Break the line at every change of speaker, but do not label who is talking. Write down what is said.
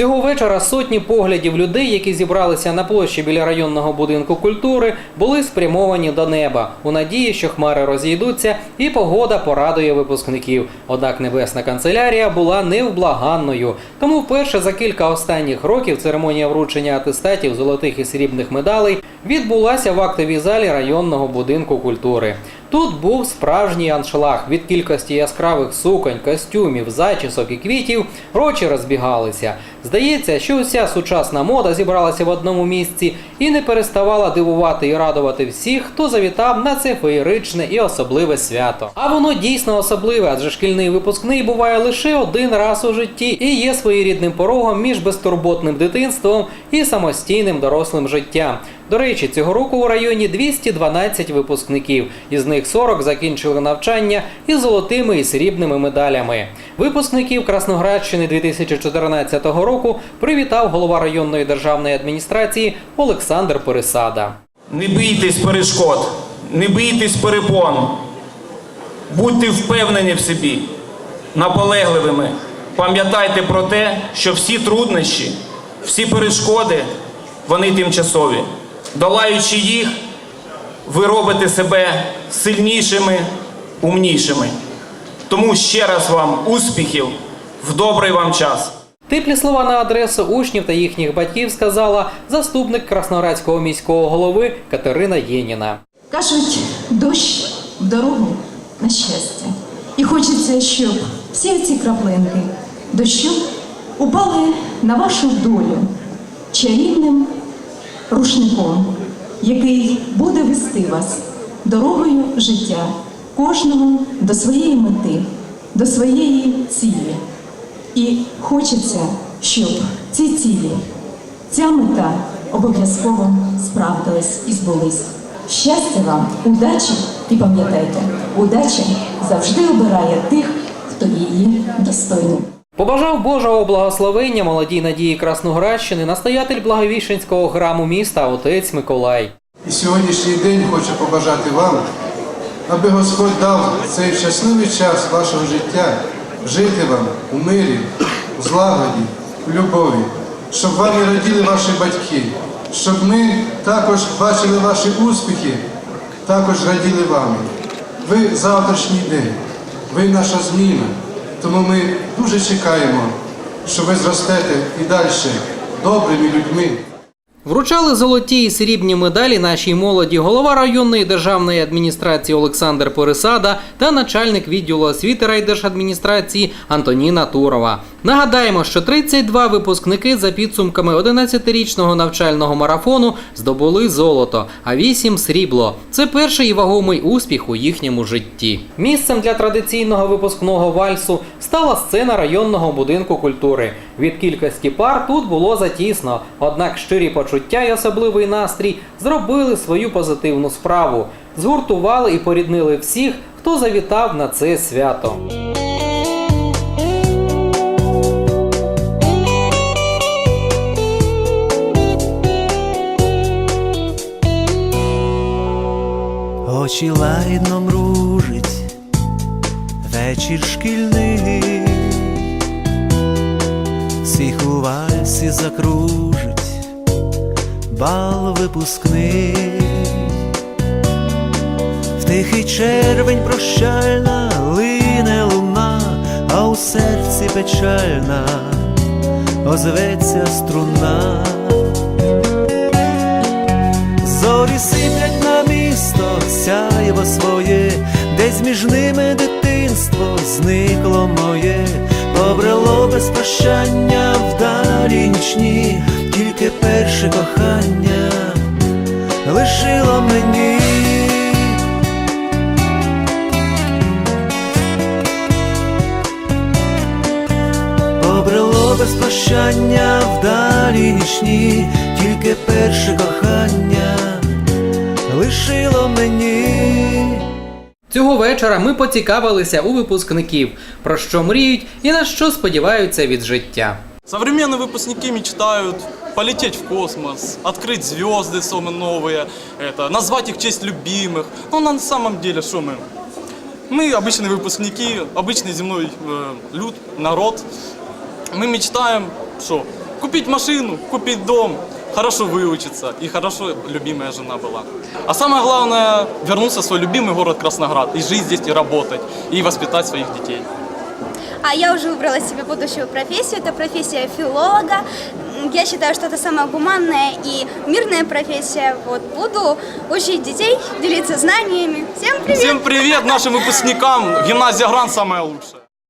Цього вечора сотні поглядів людей, які зібралися на площі біля районного будинку культури, були спрямовані до неба у надії, що хмари розійдуться і погода порадує випускників. Однак небесна канцелярія була невблаганною. Тому вперше за кілька останніх років церемонія вручення атестатів золотих і срібних медалей відбулася в актовій залі районного будинку культури. Тут був справжній аншлаг від кількості яскравих суконь, костюмів, зачісок і квітів. Рочі розбігалися. Здається, що уся сучасна мода зібралася в одному місці і не переставала дивувати і радувати всіх, хто завітав на це феєричне і особливе свято. А воно дійсно особливе, адже шкільний випускний буває лише один раз у житті і є своєрідним порогом між безтурботним дитинством і самостійним дорослим життям. До речі, цього року у районі 212 випускників, із них 40 закінчили навчання із золотими і срібними медалями. Випускників Красноградщини 2014 року привітав голова районної державної адміністрації Олександр Пересада.
Не бійтесь перешкод, не бійтесь перепон. Будьте впевнені в собі, наполегливими. Пам'ятайте про те, що всі труднощі, всі перешкоди, вони тимчасові. Долаючи їх, ви робите себе сильнішими, умнішими. Тому ще раз вам успіхів в добрий вам час.
Теплі слова на адресу учнів та їхніх батьків сказала заступник красноградського міського голови Катерина Єніна.
Кажуть, дощ в дорогу на щастя. І хочеться, щоб всі ці краплинки дощу упали на вашу долю чарівним рушником, який буде вести вас дорогою життя, кожного до своєї мети, до своєї цілі. І хочеться, щоб ці цілі, ця мета обов'язково справдилась і збулись. Щастя вам, удачі і пам'ятайте, удача завжди обирає тих, хто її достойний.
Побажав Божого благословення молодій надії Красноградщини настоятель Благовіщенського храму міста отець Миколай.
І сьогоднішній день хочу побажати вам, аби Господь дав цей щасливий час вашого життя жити вам у мирі, у злагоді, у любові, щоб вами раділи ваші батьки, щоб ми також бачили ваші успіхи, також раділи вами. Ви завтрашній день, ви наша зміна, тому ми дуже чекаємо, що ви зростете і далі добрими людьми.
Вручали золоті і срібні медалі нашій молоді голова районної державної адміністрації Олександр Пересада та начальник відділу освіти райдержадміністрації Антоніна Турова. Нагадаємо, що 32 випускники за підсумками 11-річного навчального марафону здобули золото, а 8 – срібло. Це перший і вагомий успіх у їхньому житті. Місцем для традиційного випускного вальсу стала сцена районного будинку культури. Від кількості пар тут було затісно, однак щирі почуття і особливий настрій зробили свою позитивну справу, згуртували і поріднили всіх, хто завітав на це свято.
Очі лагідно мружить, вечір шкільний, всіх у вальсі закружить, бал випускний, в тихий червень прощальна лине луна, а у серці печальна озветься струна. Зорі сиплять на місто, сяєво своє, десь між ними дитинство зникло моє, побрело без прощання вдалі нічні, тільки перше кохання лишило мені. Побрело без прощання вдалі нічні, тільки перше кохання лишило мені.
Цього вечора ми поцікавилися у випускників, про що мріють і на що сподіваються від життя.
Современные выпускники мечтают полететь в космос, открыть звезды самые новые, это, назвать их в честь любимых. Но на самом деле, что мы? Мы обычные выпускники, обычный земной э, люд, народ. Мы мечтаем, что купить машину, купить дом, хорошо выучиться и хорошо любимая жена была. А самое главное, вернуться в свой любимый город Красноград и жить здесь и работать, и воспитать своих детей.
А я уже выбрала себе будущую профессию. Это профессия филолога. М, Я считаю, что это самая гуманная и мирная профессия. Вот буду учить детей, делиться знаниями. Всем привет!
Всем привет нашим выпускникам! Гимназия Гран самая лучшая.